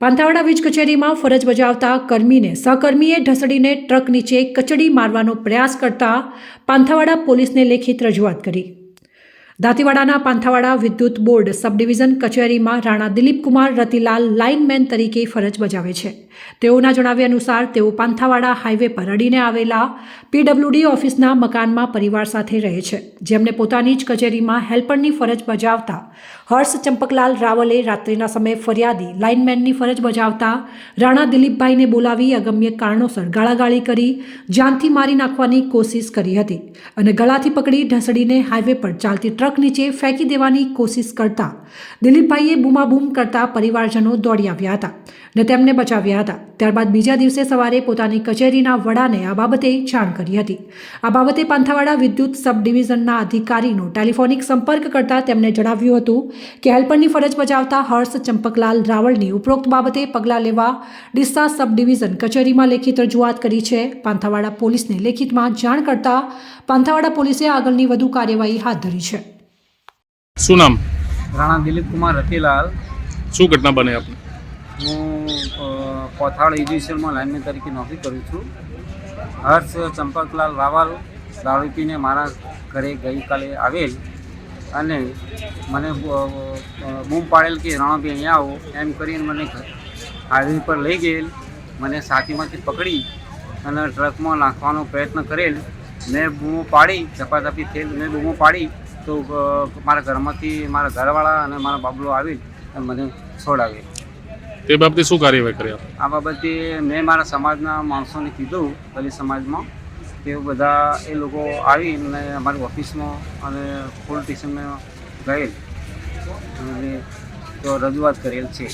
પાંથાવાડા વીજ કચેરીમાં ફરજ બજાવતા કર્મીને, સહકર્મીએ ઢસડીને ટ્રક નીચે કચડી મારવાનો પ્રયાસ કરતા પાંથાવાડા પોલીસને લેખિત રજૂઆત કરી. દાંતીવાડાના પાંથાવાડા વિદ્યુત બોર્ડ સબ ડિવિઝન કચેરીમાં રાણા દિલીપકુમાર રતિલાલ લાઇનમેન તરીકે ફરજ બજાવે છે. તેઓના જણાવ્યા અનુસાર, તેઓ પાંથાવાડા હાઈવે પર અડીને આવેલા પીડબ્લ્યુડી ઓફિસના મકાનમાં પરિવાર સાથે રહે છે. જેમને પોતાની જ કચેરીમાં હેલ્પરની ફરજ બજાવતા હર્ષ ચંપકલાલ રાવલે રાત્રિના સમયે ફરિયાદી લાઇનમેનની ફરજ બજાવતા રાણા દિલીપભાઈને બોલાવી અગમ્ય કારણોસર ગાળાગાળી કરી જાનથી મારી નાખવાની કોશિશ કરી હતી અને ગળાથી પકડી ઢસડીને હાઈવે પર ચાલતી ટ્રક નીચે ફેંકી દેવાની કોશિશ કરતા દિલીપભાઈએ બૂમાબૂમ કરતા પરિવારજનો દોડી આવ્યા હતા ને તેમને બચાવ્યા હતા. ત્યારબાદ બીજા દિવસે સવારે પોતાની કચેરીના વડાને આ બાબતે જાણ કરી હતી. આ બાબતે પાંથાવાડા વિદ્યુત સબ ડિવિઝનના અધિકારીનો ટેલિફોનિક સંપર્ક કરતા તેમણે જણાવ્યું હતું કે હેલ્પરની ફરજ બજાવતા હર્ષ ચંપકલાલ રાવળની ઉપરોક્ત બાબતે પગલાં લેવા ડિસ્સા સબ ડિવિઝન કચેરીમાં લેખિત રજૂઆત કરી છે. પાંથાવાડા પોલીસને લેખિતમાં જાણ કરતા પાંથાવાડા પોલીસે આગળની વધુ કાર્યવાહી હાથ ધરી છે. શું નામ? રાણા દિલીપ કુમાર રતિલાલ. શું ઘટના બને આપને? હું કોથાળ એજ્યુકેશનમાં લાઇનમેન તરીકે નોકરી કરું છું. હર્ષ ચંપકલાલ રાવલ દારૂ પીને મારા ઘરે ગઈકાલે આવેલ અને મને બૂમ પાડેલ કે રણાભાઈ અહીંયા આવો. એમ કરીને મને હાઈવે પર લઈ ગયેલ. મને સાથીમાંથી પકડી અને ટ્રકમાં નાખવાનો પ્રયત્ન કરેલ. મેં બૂમો પાડી ઝપાઝપી થયેલ મેં બૂમો પાડી. તો મારા ઘરમાંથી મારા ઘરવાળા અને મારા બાબલો આવી અને મને છોડાવી. તે બાબતે શું કાર્યવાહી કરી આ બાબતે મેં મારા સમાજના માણસોને કીધું ગલી સમાજમાં તે બધા એ લોકો આવીને અમારી ઓફિસમાં અને પોલીસ સ્ટેશનમાં ગયેલ. અને તો રજૂઆત કરેલ છે.